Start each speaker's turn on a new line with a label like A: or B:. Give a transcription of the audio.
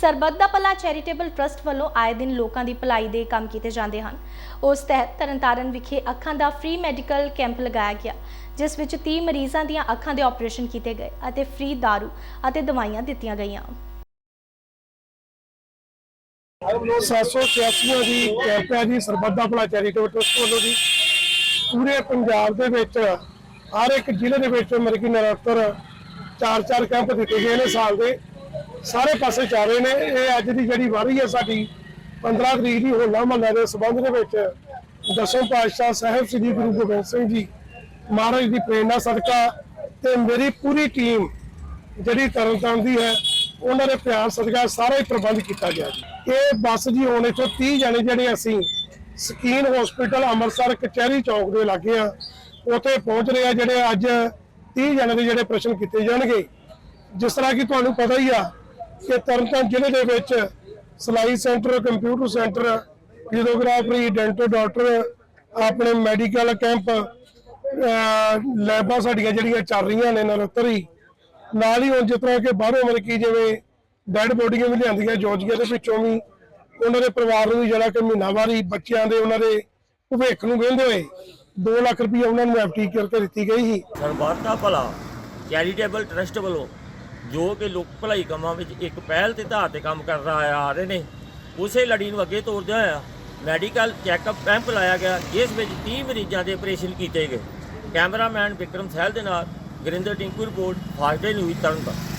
A: ਸਰਬੱਤ ਦਾ ਭਲਾ charitable trust ਵੱਲੋਂ ਆਏ ਦਿਨ ਲੋਕਾਂ ਦੀ ਭਲਾਈ ਦੇ ਕੰਮ ਕੀਤੇ ਜਾਂਦੇ ਹਨ। ਉਸ ਤਹਿਤ ਤਰਨਤਾਰਨ ਵਿਖੇ ਅੱਖਾਂ ਦਾ ਫ੍ਰੀ ਮੈਡੀਕਲ ਕੈਂਪ ਲਗਾਇਆ ਗਿਆ, ਜਿਸ ਵਿੱਚ 30 ਮਰੀਜ਼ਾਂ ਦੀਆਂ ਅੱਖਾਂ ਦੇ ਆਪਰੇਸ਼ਨ ਕੀਤੇ ਗਏ ਅਤੇ ਫ੍ਰੀ ਦਾਰੂ ਅਤੇ ਦਵਾਈਆਂ ਦਿੱਤੀਆਂ ਗਈਆਂ।
B: 786 ਦੀ ਕੈਂਪ ਹੈ ਜੀ, ਸਰਬੱਤ ਦਾ ਭਲਾ ਚੈਰੀਟੇਬਲ ਟਰਸਟ ਵੱਲੋਂ ਜੀ। ਪੂਰੇ ਪੰਜਾਬ ਦੇ ਵਿੱਚ, ਹਰ ਇੱਕ ਜ਼ਿਲ੍ਹੇ ਦੇ ਵਿੱਚ ਮਰਕੀ ਨਿਰੰਤਰ ਚਾਰ ਚਾਰ ਕੈਂਪ ਦਿੱਤੇ ਗਏ ਨੇ ਸਾਲ ਦੇ। ਸਾਰੇ ਪਾਸੇ ਚੱਲ ਰਹੇ ਨੇ। ਇਹ ਅੱਜ ਦੀ ਜਿਹੜੀ ਵਾਰੀ ਹੈ ਸਾਡੀ 15 ਤਰੀਕ ਦੀ ਹੋਲਾ ਮਹੱਲਾ ਦੇ ਸਬੰਧ ਦੇ ਵਿੱਚ ਦਸਮ ਪਾਤਸ਼ਾਹ ਸਾਹਿਬ ਸ੍ਰੀ ਗੁਰੂ ਗੋਬਿੰਦ ਸਿੰਘ ਜੀ ਮਹਾਰਾਜ ਦੀ ਪ੍ਰੇਰਣਾ ਸਦਕਾ ਤੇ ਮੇਰੀ ਪੂਰੀ ਟੀਮ ਜਿਹੜੀ ਤਰਨਤਾਰਨ ਦੀ ਹੈ, ਉਹਨਾਂ ਦੇ ਪਿਆਰ ਸਦਕਾ ਸਾਰਾ ਹੀ ਪ੍ਰਬੰਧ ਕੀਤਾ ਗਿਆ ਜੀ। ਇਹ ਬੱਸ ਜੀ ਹੁਣ ਇੱਥੋਂ 30 ਜਣੇ ਜਿਹੜੇ ਅਸੀਂ ਸਕੀਨ ਹਸਪੀਟਲ ਅੰਮ੍ਰਿਤਸਰ ਕਚਹਿਰੀ ਚੌਕ ਦੇ ਲਾਗੇ ਆ, ਉੱਥੇ ਪਹੁੰਚ ਰਹੇ ਆ ਜਿਹੜੇ ਅੱਜ 30 ਜਣੇ ਦੇ ਜਿਹੜੇ ਪ੍ਰਸ਼ਨ ਕੀਤੇ ਜਾਣਗੇ। ਜਿਸ ਤਰ੍ਹਾਂ ਕਿ ਤੁਹਾਨੂੰ ਪਤਾ ਹੀ ਆ ਕਿ ਤਰਨਤਾਰਨ ਜ਼ਿਲ੍ਹੇ ਦੇ ਵਿੱਚ ਸਲਾਈ ਸੈਂਟਰ, ਕੰਪਿਊਟਰ ਸੈਂਟਰ ਫਿਜ਼ੀਓਗ੍ਰਾਫਰੀ ਡੈਂਟਲ ਡਾਕਟਰ, ਆਪਣੇ ਮੈਡੀਕਲ ਕੈਂਪ ਲੈਬਾਂ ਸਾਡੀਆਂ ਜਿਹੜੀਆਂ ਚੱਲ ਰਹੀਆਂ ਨੇ ਨਿਰੰਤਰ ਨਾਲ ਹੀ ਹੁਣ ਜਿਸ ਤਰ੍ਹਾਂ ਕਿ ਬਾਹਰੋਂ ਮਤਲਬ ਕਿ ਜਿਵੇਂ ਡੈਡ ਬੋਡੀਆਂ ਵੀ ਲਿਆਂਦੀਆਂ ਜੋਜੀਆ ਦੇ ਵਿੱਚੋਂ ਵੀ, ਉਹਨਾਂ ਦੇ ਪਰਿਵਾਰ ਨੂੰ ਵੀ ਜਿਹੜਾ ਕਿ ਮਹੀਨਾਵਾਰੀ ਬੱਚਿਆਂ ਦੇ ਉਹਨਾਂ ਦੇ ਭਵਿੱਖ ਨੂੰ ਵੇਂਦੇ ਹੋਏ 2 ਲੱਖ ਰੁਪਏ ਉਹਨਾਂ ਨੂੰ ਐਫਟੀ ਕਰਕੇ ਦਿੱਤੀ ਗਈ ਸੀ।
C: ਸਰਬੱਤ ਦਾ ਭਲਾ ਚੈਰੀਟੇਬਲ ਟਰਸਟ ਵੱਲੋਂ ਜੋ ਕਿ ਲੋਕ ਭਲਾਈ ਕੰਮਾਂ ਵਿੱਚ ਇੱਕ ਪਹਿਲ ਦੇ ਆਧਾਰ ਤੇ ਕੰਮ ਕਰ ਆਇਆ ਆ ਰਹੇ ਨੇ, ਉਸੇ ਲੜੀ ਨੂੰ ਅੱਗੇ ਤੋਰਦਿਆਂ ਹੋਇਆ ਮੈਡੀਕਲ ਚੈੱਕਅਪ ਕੈਂਪ ਲਾਇਆ ਗਿਆ, ਜਿਸ ਵਿੱਚ 30 ਮਰੀਜ਼ਾਂ ਦੇ ਆਪਰੇਸ਼ਨ ਕੀਤੇ ਗਏ। ਕੈਮਰਾਮੈਨ ਵਿਕਰਮ ਸਹਿਲ ਦੇ ਨਾਲ Gurinder Tinku report fast news Tarn Taran.